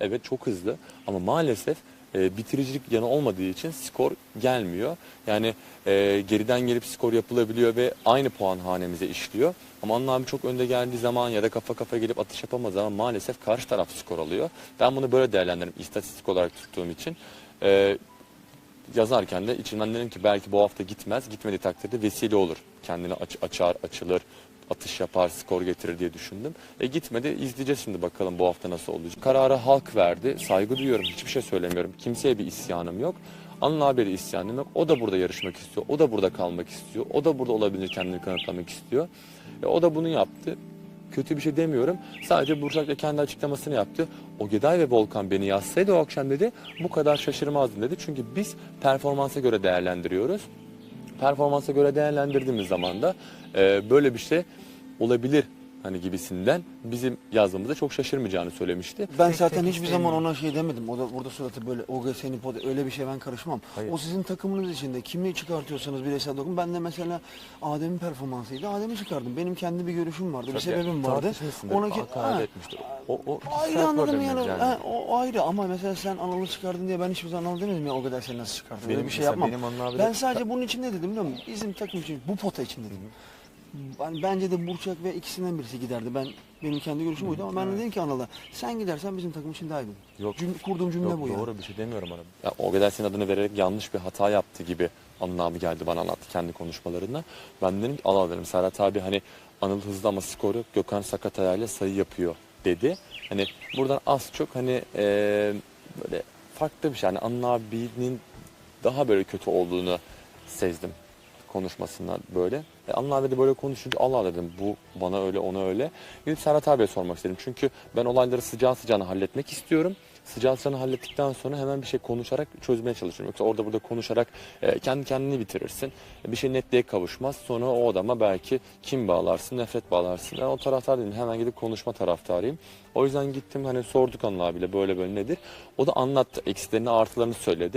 Evet çok hızlı ama maalesef e, bitiricilik yanı olmadığı için skor gelmiyor. Yani e, geriden gelip skor yapılabiliyor ve aynı puan hanemize işliyor. Ama Anıl abi çok önde geldiği zaman ya da kafa kafa gelip atış yapamadığı zaman maalesef karşı taraf skor alıyor. Ben bunu böyle değerlendiririm istatistik olarak tuttuğum için. E, yazarken de içimden dedim ki belki bu hafta gitmez. Gitmediği takdirde vesile olur. Kendini aç, açar, açılır, atış yapar, skor getirir diye düşündüm. E gitmedi. İzleyeceğiz şimdi bakalım bu hafta nasıl olacak. Kararı halk verdi. Saygı duyuyorum. Hiçbir şey söylemiyorum. Kimseye bir isyanım yok. Anıl abiye isyanım yok. O da burada yarışmak istiyor. O da burada kalmak istiyor. O da burada olabilir kendini kanıtlamak istiyor. E o da bunu yaptı. Kötü bir şey demiyorum. Sadece Burçak da kendi açıklamasını yaptı. Ogeday ve Volkan beni yazsaydı o akşam dedi bu kadar şaşırmazdım dedi. Çünkü biz performansa göre değerlendiriyoruz. Performansa göre değerlendirdiğimiz zaman da e, böyle bir şey olabilir hani gibisinden bizim yazdığımızda çok şaşırmayacağını söylemişti. Ben zaten hiçbir zaman ona şey demedim. O da burada suratı böyle o senin pod öyle bir şey ben karışmam. Hayır. O sizin takımınız içinde kimi çıkartıyorsanız bireysel dokun. Ben de mesela Adem'in performansıydı. Adem'i çıkardım. Benim kendi bir görüşüm vardı, bir sebebim vardı. Ona ki hakaret Ha, etmiştir. O, o ayrı kişisel anladım probleminiz yani. Ha, o ayrı ama mesela sen Anıl'ı çıkardın diye ben hiçbir zaman Anıl demedim ya o kadar seni nasıl çıkardın. Öyle Benim- bir şey mesela yapmam. benim ben sadece bunun için ne dedim biliyor musun? Bizim takım için bu pota için dedim. Ben, bence de Burçak ve ikisinden birisi giderdi. Ben benim kendi görüşüm buydu ama ben de dedim ki Anıl'a sen gidersen bizim takım için daha iyi. Yok. Cümle, kurduğum cümle Yok bu yani. doğru bir şey demiyorum ona. Ya, o kadar senin adını vererek yanlış bir hata yaptı gibi Anıl abi geldi bana anlattı kendi konuşmalarında. Ben dedim ki Allah dedim Serhat abi hani Anıl hızlı ama skor yok. Gökhan sakat ayağıyla sayı yapıyor dedi. Hani buradan az çok hani eee, böyle farklı bir şey. Yani Anıl abinin daha böyle kötü olduğunu sezdim konuşmasından böyle. E, Anıl abi de böyle konuşunca Allah dedim bu bana öyle ona öyle. Gidip Serhat abiye sormak istedim. Çünkü ben olayları sıcağı sıcağına halletmek istiyorum. Sıcağı sıcağına hallettikten sonra hemen bir şey konuşarak çözmeye çalışıyorum. Yoksa orada burada konuşarak e, kendi kendini bitirirsin. E, bir şey netliğe kavuşmaz. Sonra o adama belki kim bağlarsın, nefret bağlarsın. Ben o taraftar değilim. Hemen gidip konuşma taraftarıyım. O yüzden gittim hani sorduk Anıl abiyle böyle böyle nedir. O da anlattı. Eksilerini artılarını söyledi.